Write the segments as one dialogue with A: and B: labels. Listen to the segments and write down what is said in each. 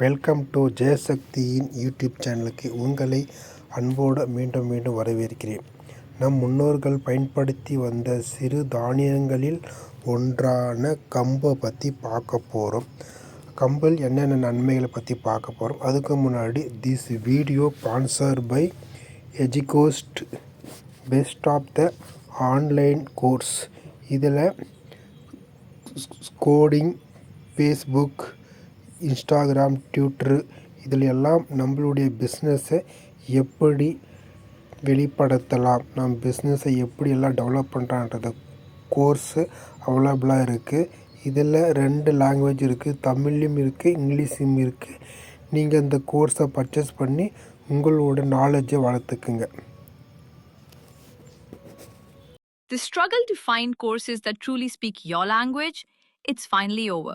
A: Welcome to ஜெயசக்தியின் YouTube சேனலுக்கு உங்களை அன்போடு மீண்டும் மீண்டும் வரவேற்கிறேன். நம் முன்னோர்கள் பயன்படுத்தி வந்த சிறு தானியங்களில் ஒன்றான கம்பை பற்றி பார்க்க போகிறோம் கம்பில் என்னென்ன நன்மைகளை பற்றி பார்க்க போகிறோம் அதுக்கு முன்னாடி this video sponsor by எஜிகோஸ்ட் best of the online course இதில் கோடிங் ஃபேஸ்புக் இன்ஸ்டாகிராம் ட்விட்ரு இதில் எல்லாம் நம்மளுடைய பிஸ்னஸை எப்படி வெளிப்படுத்தலாம் நம் பிஸ்னஸை எப்படி எல்லாம் டெவலப் பண்ணுறான்றத கோர்ஸு அவைலபிளாக இருக்குது இதில் ரெண்டு லாங்குவேஜ் இருக்குது தமிழ்லையும் இருக்குது இங்கிலீஷும் இருக்குது நீங்கள் இந்த கோர்ஸை பர்ச்சேஸ் பண்ணி உங்களோட நாலேஜை வளர்த்துக்குங்க.
B: The struggle to find courses that truly speak your language, it's finally over.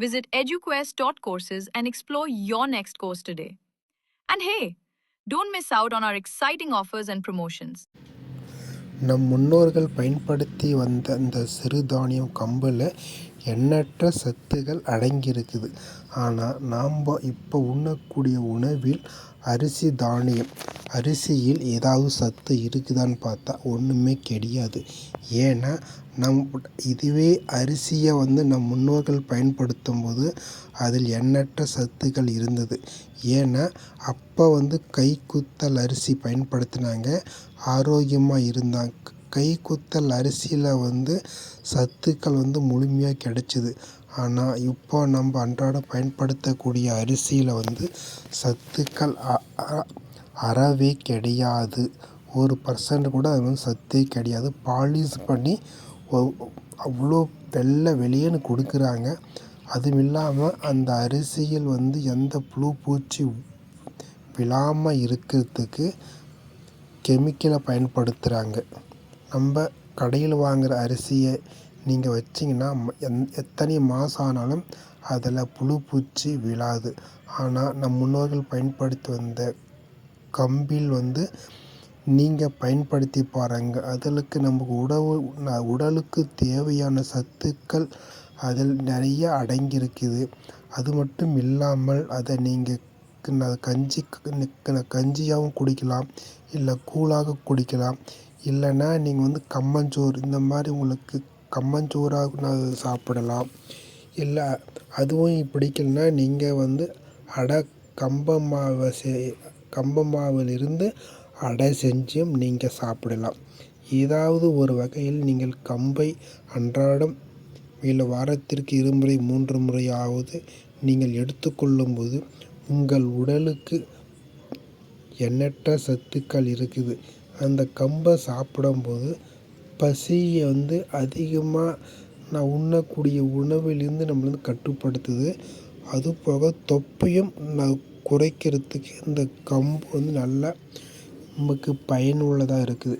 B: Visit eduquest.courses and explore your next course today. And hey, don't miss out on our exciting offers and promotions.
A: நம் முன்னோர்கள் பயன்படுத்தி வந்த இந்த சிறுதானியம் கம்பில் எண்ணற்ற சத்துகள் அடங்கியிருக்குது ஆனால் நாம் இப்போ உண்ணக்கூடிய உணவில் அரிசி தானியம். அரிசியில் ஏதாவது சத்து இருக்குதான்னு பார்த்தா ஒன்றுமே கிடையாது. ஏன்னா நம் இதுவே அரிசியை வந்து நம் முன்னோர்கள் பயன்படுத்தும் போது அதில் எண்ணற்ற சத்துக்கள் இருந்தது. ஏன்னா அப்போ வந்து கைக்குத்தல் அரிசி பயன்படுத்தினாங்க. ஆரோக்கியமாக இருந்தாங்க. கைக்குத்தல் அரிசியில் வந்து சத்துக்கள் வந்து முழுமையாக கிடைச்சிது. ஆனால் இப்போ நம்ம அன்றாடம் பயன்படுத்தக்கூடிய அரிசியில் வந்து சத்துக்கள் அ- அ- அறவே கிடையாது. ஒரு பர்சன்ட் கூட அது வந்து சத்தே கிடையாது. பாலிஷ் பண்ணி அவ்வளோ வெள்ளை வெளியேன்னு கொடுக்குறாங்க. அதுவும் இல்லாமல் அந்த அரிசியில் வந்து எந்த புழு பூச்சி விழாமல் இருக்கிறதுக்கு கெமிக்கலை பயன்படுத்துகிறாங்க நம்ம கடையில் வாங்குகிற அரிசியை நீங்கள் வச்சிங்கன்னா எந் எத்தனை மாதம் ஆனாலும் அதில் புழு பூச்சி விழாது. ஆனால் நம் முன்னோர்கள் பயன்படுத்தி வந்த கம்பில் வந்து நீங்கள் பயன்படுத்தி பாருங்க. அதற்கு நமக்கு உடவு உடலுக்கு தேவையான சத்துக்கள் அதில் நிறைய அடங்கியிருக்குது. அது மட்டும் இல்லாமல் அதை நீங்கள் கஞ்சி க- கஞ்சியாகவும் குடிக்கலாம் இல்லை கூழாக குடிக்கலாம். இல்லைன்னா நீங்கள் வந்து கம்மஞ்சோறு இந்த மாதிரி உங்களுக்கு கம்மஞ்சோறாக சாப்பிடலாம். இல்லை அதுவும் பிடிக்கலனா நீங்கள் வந்து அடை கம்ப மாவை செ கம்ப மாவிலிருந்து அடை செஞ்சும் நீங்கள் சாப்பிடலாம். ஏதாவது ஒரு வகையில் நீங்கள் கம்பை அன்றாடம் இல்லை வாரத்திற்கு இருமுறை மூன்று முறையாவது நீங்கள் எடுத்துக்கொள்ளும்போது உங்கள் உடலுக்கு எண்ணற்ற சத்துக்கள் இருக்குது. அந்த கம்பை சாப்பிடும்போது பசியை வந்து அதிகமாக நான் உண்ணக்கூடிய உணவிலிருந்து நம்மளை வந்து கட்டுப்படுத்துது. அது போக தொப்பையும் நான் குறைக்கிறதுக்கு இந்த கம்பு வந்து நல்லா நமக்கு பயனுள்ளதாக இருக்குது.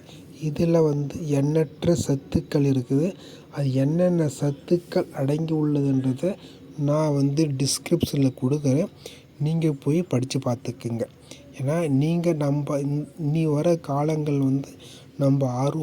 A: இதில் வந்து எண்ணற்ற சத்துக்கள் இருக்குது. அது என்னென்ன சத்துக்கள் அடங்கி உள்ளதுன்றதை நான் வந்து டிஸ்கிரிப்ஷனில் கொடுக்குறேன். நீங்கள் போய் படித்து பார்த்துக்குங்க ஏன்னா நீங்கள் நம்ம இன்- இனி வர காலங்கள் வந்து நம்ம ஆர்வம்